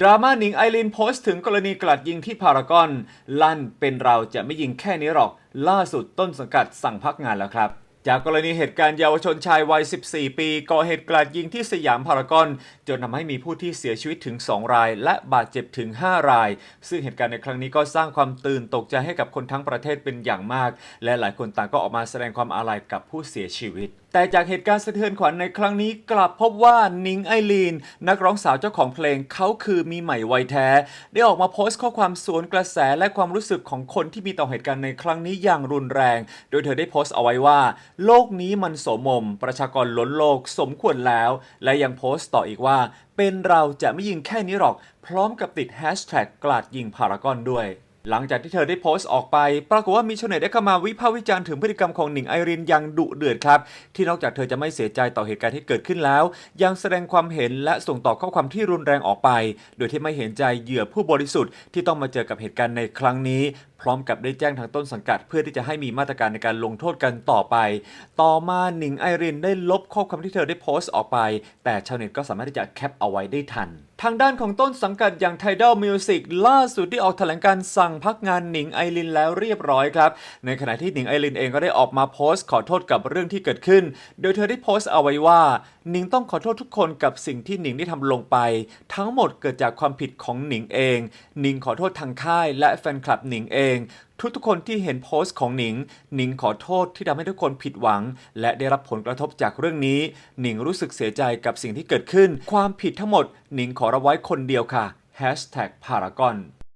ดราม่าหนิงไอรินโพสต์ถึงกรณีกลัดยิงที่พารากอน ลั่นเป็นเราจะไม่ยิงแค่นี้หรอก ล่าสุดต้นสังกัดสั่งพักงานแล้วครับ จากกรณีเหตุการณ์เยาวชนชายวัย 14 ปีก่อเหตุกราดยิงที่สยามพารากอนจนทำให้มีผู้ที่เสียชีวิตถึง 2 ราย และบาดเจ็บถึง 5 ราย ซึ่งเหตุการณ์ในครั้งนี้ก็สร้างความตื่นตกใจให้กับคนทั้งประเทศเป็นอย่างมาก และหลายคนต่างก็ออกมาแสดงความอาลัยกับผู้เสียชีวิต แต่จากเหตุการณ์สะเทือนขวัญในครั้งนี้กลับพบว่านิงไอลีนนักร้องสาวเจ้าของเพลงเขาคือมีใหม่วัยแท้ ได้ออกมาโพสต์ข้อความสวนกระแสและความรู้สึกของคนที่มีต่อเหตุการณ์ในครั้งนี้อย่างรุนแรง โดยเธอได้โพสต์เอาไว้ว่าโลกนี้มันโสมม ประชากรล้นโลกสมควรแล้ว และยังโพสต์ต่ออีกว่า เป็นเราจะไม่ยิงแค่นี้หรอก พร้อมกับติดแฮชแท็กกลาดยิงพารากอนด้วย หลังจากที่เธอได้โพสต์ออกไป ปรากฏว่ามีชาวเน็ตได้เข้ามาวิพากษ์วิจารณ์ถึงพฤติกรรมของหนิงไอรินอย่างดุเดือดครับ ที่นอกจากเธอจะไม่เสียใจต่อเหตุการณ์ที่เกิดขึ้นแล้ว ยังแสดงความเห็นและส่งต่อข้อความที่รุนแรงออกไป โดยที่ไม่เห็นใจเหยื่อผู้บริสุทธิ์ที่ต้องมาเจอกับเหตุการณ์ในครั้งนี้ พร้อมกับได้แจ้งทางต้นสังกัด เพื่อที่จะให้มีมาตรการในการลงโทษกันต่อไป ต่อมาหนิงไอรินได้ลบข้อความที่เธอได้โพสต์ออกไป แต่ชาวเน็ตก็สามารถที่จะแคปเอาไว้ได้ทัน ทางด้านของต้นสังกัดอย่าง Tidal Music ล่าสุดที่ออกแถลงการสั่งพักงานหนิงไอรินแล้วเรียบร้อยครับ ในขณะที่หนิงไอรินเองก็ได้ออกมาโพสต์ขอโทษกับเรื่องที่เกิดขึ้น โดยเธอได้โพสต์เอาไว้ว่าหนิงต้องขอโทษทุกคนกับสิ่งที่หนิงได้ทำลงไป ทั้งหมดเกิดจากความผิดของหนิงเอง หนิงขอโทษทางค่ายและแฟนคลับหนิงเอง ทุกๆคนที่เห็นโพสต์ของหนิง หนิงขอโทษที่ทำให้ทุกคนผิดหวัง และได้รับผลกระทบจากเรื่องนี้ หนิงรู้สึกเสียใจกับสิ่งที่เกิดขึ้น ความผิดทั้งหมด หนิงขอรับไว้คนเดียวค่ะ Hashtag Paragon